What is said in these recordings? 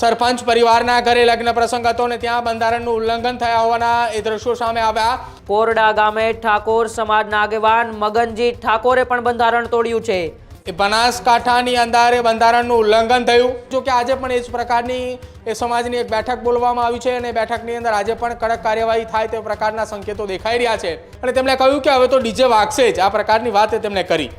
સરપંચ પરિવારના ઘરે લગ્ન પ્રસંગ હતો અને ત્યાં બંધારણનું ઉલ્લંઘન થયા હોવાના એ દ્રશ્યો સામે આવ્યા. કોરડા ગામે ઠાકોર સમાજના આગેવાન મગનજી ઠાકોરે પણ બંધારણ તોડ્યું છે. એ બનાસકાંઠાની અંદર એ બંધારણનું ઉલ્લંઘન થયું. જો કે આજે પણ એ જ પ્રકારની એ સમાજની એક બેઠક બોલવામાં આવી છે અને બેઠકની અંદર આજે પણ કડક કાર્યવાહી થાય તે પ્રકારના સંકેતો દેખાઈ રહ્યા છે. અને તેમણે કહ્યું કે હવે તો ડીજે વાગશે જ. આ પ્રકારની વાત તેમણે કરી.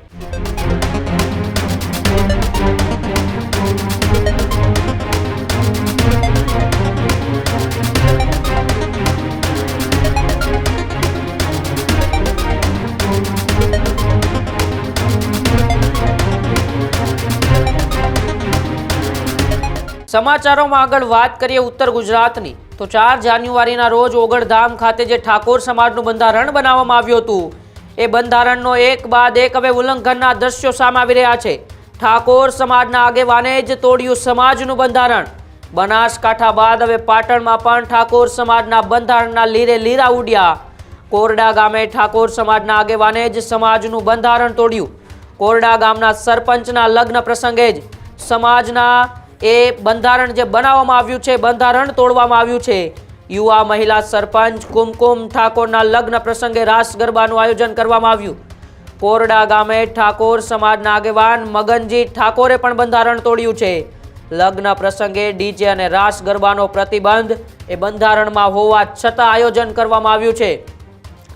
સમાચારોમાં આગળ વાત કરીએ ઉત્તર ગુજરાતની, તો ચાર જાન્યુઆરીના રોજ ઓગળધામ ખાતે જે ઠાકોર સમાજનું બંધારણ બનાવવામાં આવ્યું હતું, એ બંધારણનો એક બાદ એક હવે ઉલ્લંઘનના દ્રશ્યો સામે આવી રહ્યા છે. ઠાકોર સમાજના આગેવાને જ તોડ્યું સમાજનું બંધારણ. બનાસકાંઠા બાદ હવે પાટણમાં પણ ઠાકોર સમાજના બંધારણના લીરે લીરા ઉડ્યા. કોરડા ગામે ઠાકોર સમાજના આગેવાને જ સમાજનું બંધારણ તોડ્યું. કોરડા ગામના સરપંચના લગ્ન પ્રસંગે જ સમાજના એ બંધારણ જે બનાવવામાં આવ્યું છે, બંધારણ તોડવામાં આવ્યું છે. યુવા મહિલા સરપંચ કુમકુમ ઠાકોરના લગ્ન પ્રસંગે રાસ ગરબાનું આયોજન કરવામાં આવ્યું. કોરડા ગામે ઠાકોર સમાજના આગેવાન મગનજી ઠાકોરે પણ બંધારણ તોડ્યું છે. લગ્ન પ્રસંગે ડીજે અને રાસ ગરબાનો પ્રતિબંધ એ બંધારણમાં હોવા છતાં આયોજન કરવામાં આવ્યું છે.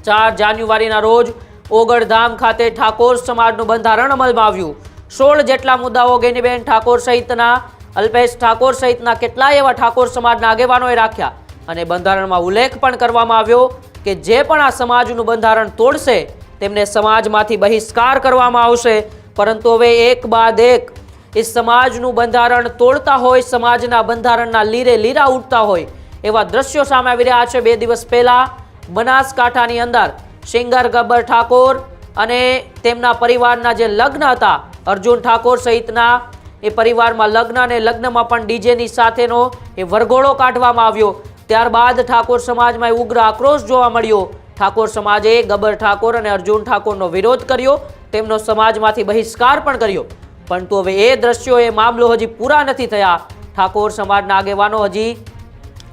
ચાર જાન્યુઆરીના રોજ ઓગળધામ ખાતે ઠાકોર સમાજનું બંધારણ અમલમાં આવ્યું. સોળ જેટલા મુદ્દાઓ ગેનીબેન ઠાકોર સહિતના અલ્પેશ ઠાકોર સહિતના કેટલાય એવા ઠાકોર સમાજના આગેવાનોએ રાખ્યા અને બંધારણમાં ઉલ્લેખ પણ કરવામાં આવ્યો કે જે પણ આ સમાજનું બંધારણ તોડશે, તેમને સમાજમાંથી બહિષ્કાર કરવામાં આવશે. પરંતુ હવે એક બાદ એક, એ સમાજનું બંધારણ તોડતા હોય, સમાજના બંધારણના લીરે લીરા ઉઠતા હોય, એવા દ્રશ્યો સામે આવી રહ્યા છે. બે દિવસ પહેલાં બનાસકાંઠાની અંદર સિંગર ગબ્બર ઠાકોર અને તેમના પરિવારના જે લગ્ન હતા, અર્જુન ઠાકોર સહિતના એ પરિવારમાં લગ્ન અને લગ્નમાં પણ ડીજેની સાથેનો એ વરઘોડો કાઢવામાં આવ્યો. ત્યારબાદ ઠાકોર સમાજમાં ઉગ્ર આક્રોશ જોવા મળ્યો. ઠાકોર સમાજે ગબર ઠાકોર અને અર્જુન ઠાકોરનો વિરોધ કર્યો. તેમનો સમાજમાંથી બહિષ્કાર પણ કર્યો. પરંતુ હવે એ દ્રશ્યો, એ મામલો હજી પૂરા નથી થયા. ઠાકોર સમાજના આગેવાનો હજી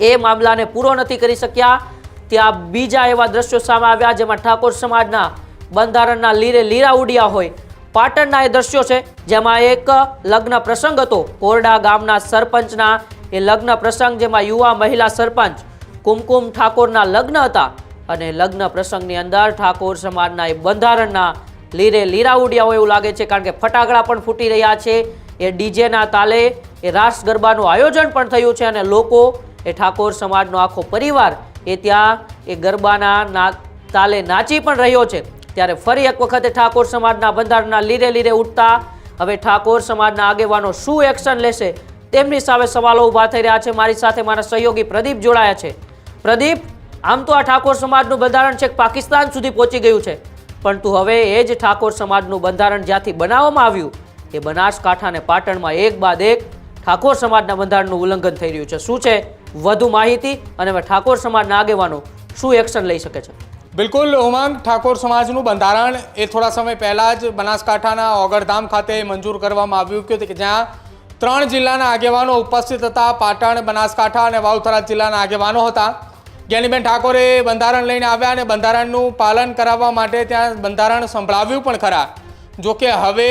એ મામલાને પૂરો નથી કરી શક્યા. ત્યાં બીજા એવા દ્રશ્યો સામે આવ્યા, જેમાં ઠાકોર સમાજના બંધારણના લીરે લીરા ઉડ્યા હોય. પાટણના એ દ્રશ્યો છે, જેમાં એક લગ્ન પ્રસંગ હતો. કોરડા ગામના સરપંચના એ લગ્ન પ્રસંગ, જેમાં યુવા મહિલા સરપંચ કુમકુમ ઠાકોરના લગ્ન હતા અને લગ્ન પ્રસંગની અંદર ઠાકોર સમાજના એ બંધારણના લીરે લીરા ઉડ્યા હોય એવું લાગે છે, કારણ કે ફટાકડા પણ ફૂટી રહ્યા છે. એ ડીજેના તાલે એ રાસ ગરબાનું આયોજન પણ થયું છે અને લોકો એ ઠાકોર સમાજનો આખો પરિવાર એ ત્યાં એ ગરબાના તાલે નાચી પણ રહ્યો છે. ત્યારે ફરી એક વખતે ઠાકોર સમાજના બંધારણના લીરે લીરે ઉઠતા હવે ઠાકોર સમાજના આગેવાનો શું એક્શન લેશે? તેમની સામે સવાલો ઊભા થઈ રહ્યા છે. મારી સાથે મારા સહયોગી પ્રદીપ જોડાયા છે. પ્રદીપ, આમ તો આ ઠાકોર સમાજનું બંધારણ છે પાકિસ્તાન સુધી પહોંચી ગયું છે. પરંતુ હવે એ જ ઠાકોર સમાજનું બંધારણ જ્યાંથી બનાવવામાં આવ્યું, એ બનાસકાંઠા અને પાટણમાં એક બાદ એક ઠાકોર સમાજના બંધારણનું ઉલ્લંઘન થઈ રહ્યું છે. શું છે? વધુ માહિતી અને હવે ઠાકોર સમાજના આગેવાનો શું એક્શન લઈ શકે છે? બિલકુલ, ઉમંગ ઠાકોર સમાજનું બંધારણ એ થોડા સમય પહેલાં જ બનાસકાંઠાના ઓગરધામ ખાતે મંજૂર કરવામાં આવ્યું કે જ્યાં ત્રણ જિલ્લાના આગેવાનો ઉપસ્થિત હતા. પાટણ, બનાસકાંઠા અને વાવથરા જિલ્લાના આગેવાનો હતા. જ્ઞાનીબેન ઠાકોરે બંધારણ લઈને આવ્યા અને બંધારણનું પાલન કરાવવા માટે ત્યાં બંધારણ સંભળાવ્યું પણ ખરા. જોકે હવે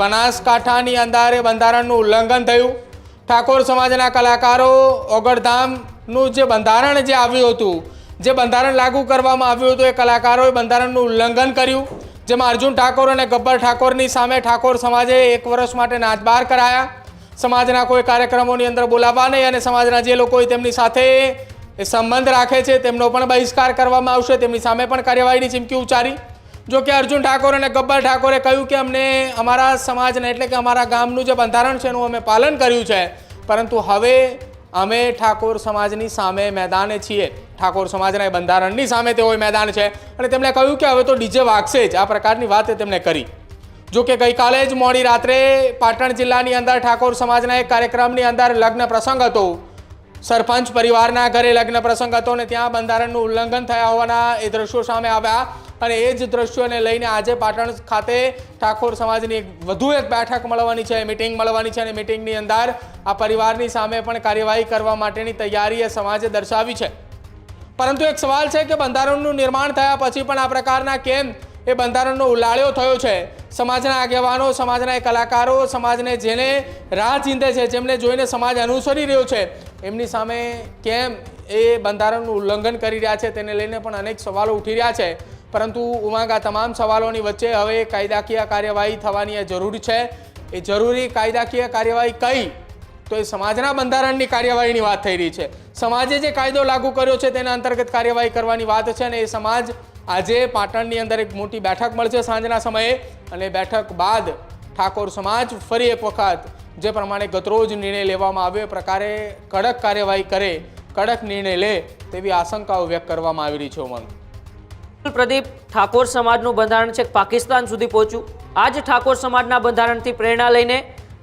બનાસકાંઠાની અંદર બંધારણનું ઉલ્લંઘન થયું. ઠાકોર સમાજના કલાકારો ઓગરધામનું જે બંધારણ જે આવ્યું હતું જે બંધારણ લાગુ કરવામાં આવ્યું હતું એ કલાકારોએ બંધારણનું ઉલ્લંઘન કર્યું, જેમાં અર્જુન ઠાકોર અને ગબ્બર ઠાકોરની સામે ઠાકોર સમાજે એક વર્ષ માટે નાચબાર કરાયા. સમાજના કોઈ કાર્યક્રમોની અંદર બોલાવવા નહીં અને સમાજના જે લોકો તેમની સાથે સંબંધ રાખે છે, તેમનો પણ બહિષ્કાર કરવામાં આવશે, તેમની સામે પણ કાર્યવાહીની ચીમકી ઉચ્ચારી. જો કે અર્જુન ઠાકોર અને ગબ્બર ઠાકોરે કહ્યું કે અમને અમારા સમાજને એટલે કે અમારા ગામનું જે બંધારણ છે એનું અમે પાલન કર્યું છે, પરંતુ હવે અમે ઠાકોર સમાજની સામે મેદાને છીએ. ઠાકોર સમાજના બંધારણની સામે તેઓ મેદાન છે. અને તેમણે કહ્યું કે હવે તો ડીજે વાગશે જ. આ પ્રકારની વાત તેમણે કરી. જો કે ગઈકાલે જ મોડી રાત્રે પાટણ જિલ્લાની અંદર ઠાકોર સમાજના એક કાર્યક્રમની અંદર લગ્ન પ્રસંગ હતો. સરપંચ પરિવારના ઘરે લગ્ન પ્રસંગ હતો ને ત્યાં બંધારણનું ઉલ્લંઘન થયા હોવાના એ દ્રશ્યો સામે આવ્યા. અને એ જ દ્રશ્યોને લઈને આજે પાટણ ખાતે ઠાકોર સમાજની વધુ એક બેઠક મળવાની છે મિટિંગ મળવાની છે અને મિટિંગની અંદર આ પરિવારની સામે પણ કાર્યવાહી કરવા માટેની તૈયારી એ સમાજે દર્શાવી છે. પરંતુ એક સવાલ છે કે બંધારણનું નિર્માણ થયા પછી પણ આ પ્રકારના કેમ એ બંધારણનો ઉલાળ્યો થયો છે? સમાજના આગેવાનો, સમાજના કલાકારો, સમાજને જેને રાહ ચીંધે છે, જેમને જોઈને સમાજ અનુસરી રહ્યો છે, એમની સામે કેમ એ બંધારણનું ઉલ્લંઘન કરી રહ્યા છે તેને લઈને પણ અનેક સવાલો ઉઠી રહ્યા છે. પરંતુ ઉમાંગ આ તમામ સવાલોની વચ્ચે હવે કાયદાકીય કાર્યવાહી થવાની એ જરૂર છે. એ જરૂરી કાયદાકીય કાર્યવાહી કઈ? તો એ સમાજના બંધારણની કાર્યવાહીની વાત થઈ રહી છે. સમાજે જે કાયદો લાગુ કર્યો છે તેના અંતર્ગત કાર્યવાહી કરવાની વાત છે અને એ સમાજ આજે પાટણની અંદર એક મોટી બેઠક મળશે સાંજના સમયે અને બેઠક બાદ ઠાકોર સમાજ ફરી એક વખત જે પ્રમાણે ગતરોજ નિર્ણય લેવામાં આવ્યો, એ પ્રકારે કડક કાર્યવાહી કરે, કડક નિર્ણય લે તેવી આશંકાઓ વ્યક્ત કરવામાં આવી રહી છે ઉમંગ. પ્રદીપ ઠાકોર સમાજનું બંધારણ છે પાકિસ્તાન સુધી પહોંચ્યું. આજ ઠાકોર સમાજના બંધારણથી પ્રેરણા લઈને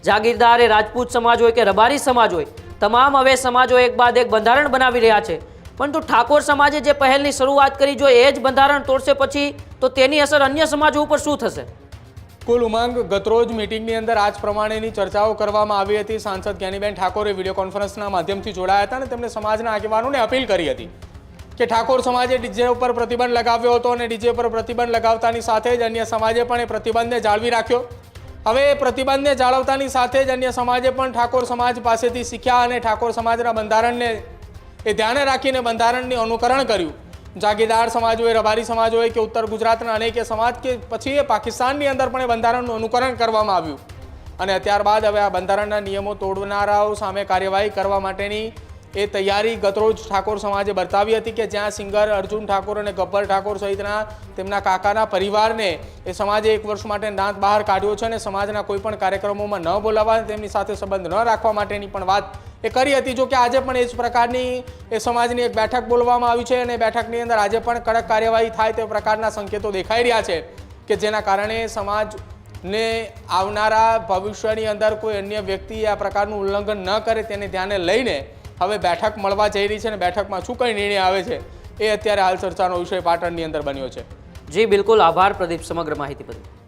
જાગીરદાર એ રાજપૂત સમાજ હોય કે રબારી સમાજ હોય, તમામ હવે સમાજો એક બાદ એક બંધારણ બનાવી રહ્યા છે. પરંતુ ઠાકોર સમાજે જે પહેલની શરૂઆત કરી, જો એ જ બંધારણ તોડશે પછી, તો તેની અસર અન્ય સમાજો ઉપર શું થશે? કુલ ઉમંગ ગતરોજ મિટિંગની અંદર આજ પ્રમાણેની ચર્ચાઓ કરવામાં આવી હતી. સાંસદ જ્ઞાનીબેન ઠાકોરે વીડિયો કોન્ફરન્સના માધ્યમથી જોડાયા હતા અને તેમણે સમાજના આગેવાનોને અપીલ કરી હતી કે ઠાકોર સમાજે ડીજે ઉપર પ્રતિબંધ લગાવ્યો હતો અને ડીજે પર પ્રતિબંધ લગાવતાની સાથે જ અન્ય સમાજે પણ એ પ્રતિબંધને જાળવી રાખ્યો. હવે પ્રતિબંધને જાળવતાની સાથે જ અન્ય સમાજે પણ ઠાકોર સમાજ પાસેથી શીખ્યા અને ઠાકોર સમાજના બંધારણને, એ ધ્યાને રાખીને બંધારણની અનુકરણ કર્યું. જાગીરદાર સમાજ હોય, રબારી સમાજ હોય કે ઉત્તર ગુજરાતના અનેક સમાજ કે પછી એ પાકિસ્તાનની અંદર પણ એ બંધારણનું અનુકરણ કરવામાં આવ્યું. અને ત્યારબાદ હવે આ બંધારણના નિયમો તોડનારાઓ સામે કાર્યવાહી કરવા માટેની એ તૈયારી ગતરોજ ઠાકોર સમાજે બતાવી હતી કે જ્યાં સિંગર અર્જુન ઠાકોર અને ગબ્બર ઠાકોર સહિતના તેમના કાકાના પરિવારને એ સમાજે એક વર્ષ માટે દાંત બહાર કાઢ્યો છે અને સમાજના કોઈપણ કાર્યક્રમોમાં ન બોલાવવા તેમની સાથે સંબંધ ન રાખવા માટેની પણ વાત એ કરી હતી. જો કે આજે પણ એ જ પ્રકારની એ સમાજની એક બેઠક બોલવામાં આવી છે અને બેઠકની અંદર આજે પણ કડક કાર્યવાહી થાય તે પ્રકારના સંકેતો દેખાઈ રહ્યા છે કે જેના કારણે સમાજને આવનારા ભવિષ્યની અંદર કોઈ અન્ય વ્યક્તિ આ પ્રકારનું ઉલ્લંઘન ન કરે તેને ધ્યાને લઈને હવે બેઠક મળવા જઈ રહી છે અને બેઠકમાં શું કઈ નિર્ણય આવે છે એ અત્યારે હાલ ચર્ચાનો વિષય પાટણની અંદર બન્યો છે. જી, બિલકુલ. આભાર પ્રદીપ સમગ્ર માહિતી બદલ.